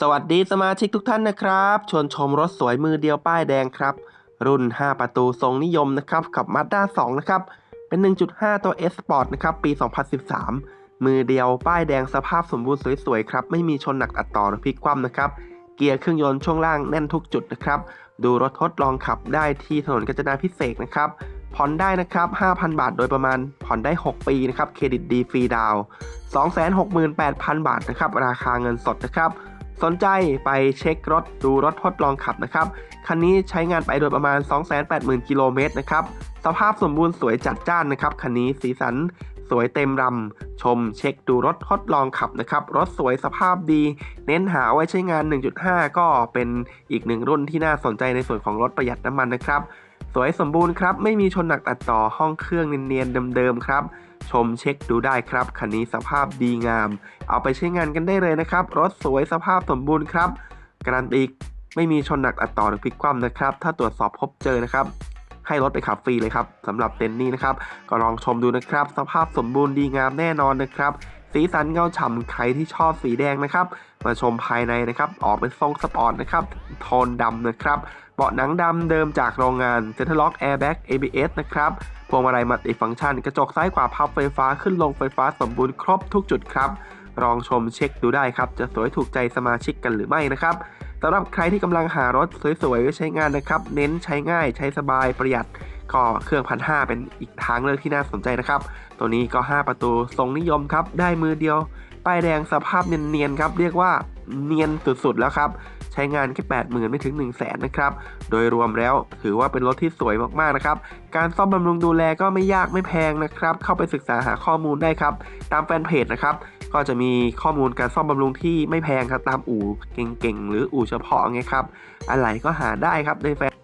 สวัสดีสมาชิกทุกท่านนะครับ ชวนชมรถสวยมือเดียวป้ายแดงครับ รุ่น 5 ประตูทรงนิยมนะครับกับ Mazda 2 นะครับ เป็น 1.5 ตัว S Sport นะครับ ปี 2013 มือเดียวป้ายแดงสภาพสมบูรณ์สวยๆครับ ไม่มีชนหนักอัดต่อหรือพลิกคว่ำนะครับ เกียร์เครื่องยนต์ช่วงล่างแน่นทุกจุดนะครับ ดูรถทดลองขับได้ที่ถนนกาญจนาพิเศษนะครับ ผ่อนได้นะครับ 5,000 บาทโดยประมาณ ผ่อนได้ 6 ปีนะครับ เครดิตดีฟรีดาวน์268,000 บาทนะครับ ราคาเงินสดนะครับ สนใจไปเช็ครถดูรถทดลองขับนะครับคันนี้ใช้งานไปโดยประมาณ 280,000 กิโลเมตรนะครับสภาพสมบูรณ์สวยจัดจ้านนะครับคันนี้สีสันสวยเต็มรำ ชมเช็คดูรถทดลองขับนะครับ รถสวยสภาพดี เน้นหาไว้ใช้งาน 1.5 ก็เป็นอีกหนึ่งรุ่นที่น่าสนใจในส่วนของรถประหยัดน้ำมันนะครับ สวยสมบูรณ์ครับ ไม่มีชนหนักตัดต่อห้องเครื่องเนียนๆเดิมๆครับ ชมเช็คดูได้ครับ คันนี้สภาพดีงาม เอาไปใช้งานกันได้เลยนะครับ รถสวยสภาพสมบูรณ์ครับ การันตีไม่มีชนหนักอัดต่อหรือพลิกคว่ำนะครับ ถ้าตรวจสอบพบเจอนะครับ ให้รถไปขับฟรีเลยครับสำหรับเต็นนี้นะครับ ก็ลองชมดูนะครับ สภาพสมบูรณ์ดีงามแน่นอนนะครับ สีสันเงาฉ่ำใครที่ชอบสีแดงนะครับ มาชมภายในนะครับ ออกเป็นทรงสปอร์ตนะครับ โทนดำนะครับ เบาะหนังดำเดิมจากโรงงาน Center Lock Airbag ABS นะครับพวงมาลัยมัลติฟังก์ชัน กระจกซ้ายขวาพับไฟฟ้าขึ้นลงไฟฟ้าสมบูรณ์ครบทุกจุดครับลองชมเช็คดูได้ครับ จะสวยถูกใจสมาชิกกันหรือไม่นะครับสำหรับใครที่กำลังหารถสวยๆไว้ใช้งานนะครับ เน้นใช้ง่ายใช้สบายประหยัด ก็เครื่องพันห้าเป็นอีกทางเลือกที่น่าสนใจนะครับ ตัวนี้ก็ 5 ประตูทรงนิยมครับ ได้มือเดียว ป้ายแดงสภาพเนียนๆครับ เรียกว่าเนียนสุดๆแล้วครับ ใช้งานแค่ 8 0,000 ไม่ถึง 1 0 0 0 0แสนนะครับ โดยรวมแล้วถือว่าเป็นรถที่สวยมากๆนะครับ การซ่อมบำรุงดูแลก็ไม่ยากไม่แพงนะครับ เข้าไปศึกษาหาข้อมูลได้ครับ ตามแฟนเพจนะครับ ก็จะมีข้อมูลการซ่อมบำรุงที่ไม่แพงครับ ตามอู่เก่งๆ หรืออู่เฉพาะไงครับ อะไรก็หาได้ครับในแฟน